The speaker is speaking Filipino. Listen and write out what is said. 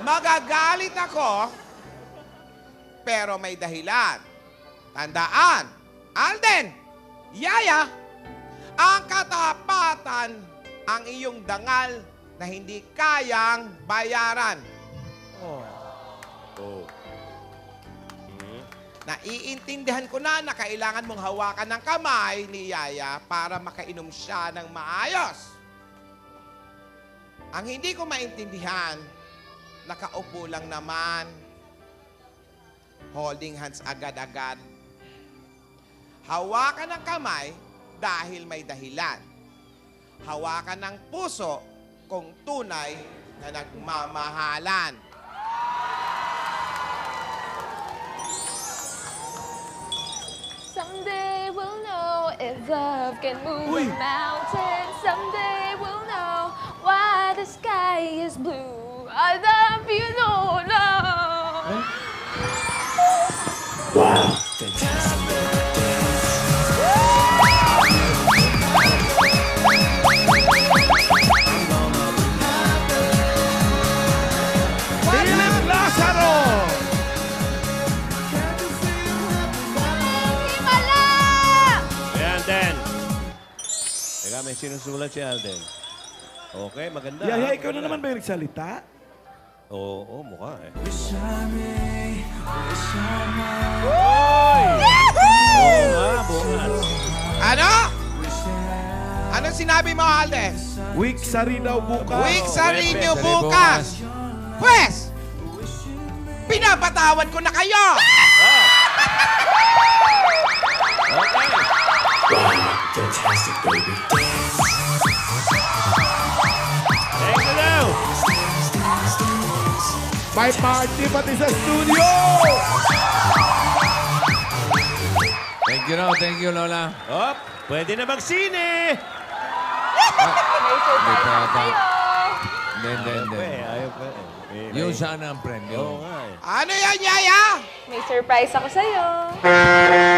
Magagalit ako, pero may dahilan. Tandaan, Alden, Yaya, ang katapatan ang iyong dangal na hindi kayang bayaran. Oh. Naiintindihan ko na na kailangan mong hawakan ng kamay ni Yaya para makainom siya ng maayos. Ang hindi ko maintindihan, nakaupo lang naman, holding hands agad-agad. Hawakan ng kamay dahil may dahilan. Hawakan ng puso kung tunay na nagmamahalan. Someday we'll know if love can move Uy. a mountain. Someday we'll know why the sky is blue. I love you, no, no. Philip Lazaro! Himala! Ayan, Den. Teka, may sinusulat si Alden. Okay, maganda. Yaya, ikaw na naman ba yung nagsalita? Oo, oo, mukha eh. Hoy! Oo nga, bungas. Ano? Anong sinabi mo, Alden? Week sa rin daw bukas. Week sa rinyo Pepe, bukas. Pwes, pinapatawad ko na kayo. Okay. Fantastic, baby. May party pati sa studio! Thank you, no. Thank you, Lola. Op, pwede na magsine. May surprise pa- sa'yo. Then, then, Ayaw pa eh, ayaw pa eh. Eh, Yung sana ang friend Oo yun. nga eh. Ano yan, Yaya? May surprise ako sa'yo.